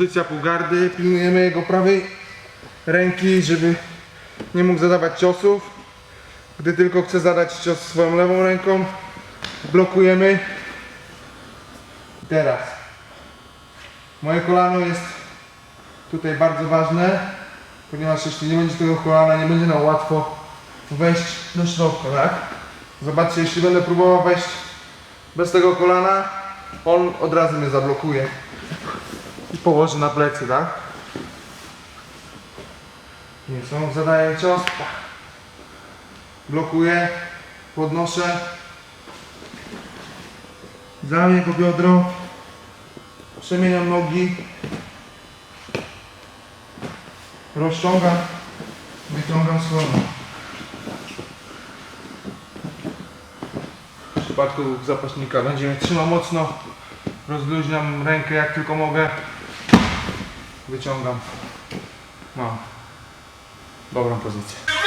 Pozycja półgardy, pilnujemy jego prawej ręki, żeby nie mógł zadawać ciosów. Gdy tylko chce zadać cios swoją lewą ręką, blokujemy. Teraz. Moje kolano jest tutaj bardzo ważne, ponieważ jeśli nie będzie tego kolana, nie będzie nam łatwo wejść do środka, tak? Zobaczcie, jeśli będę próbował wejść bez tego kolana, on od razu mnie zablokuje położy na plecy, tak? Nie są, zadaję cios, blokuję, podnoszę, zamię go biodro, przemieniam nogi, rozciągam, wyciągam słono. W przypadku zapaśnika będzie mnie trzymał mocno, rozluźniam rękę jak tylko mogę, wyciągam. Mam dobrą pozycję.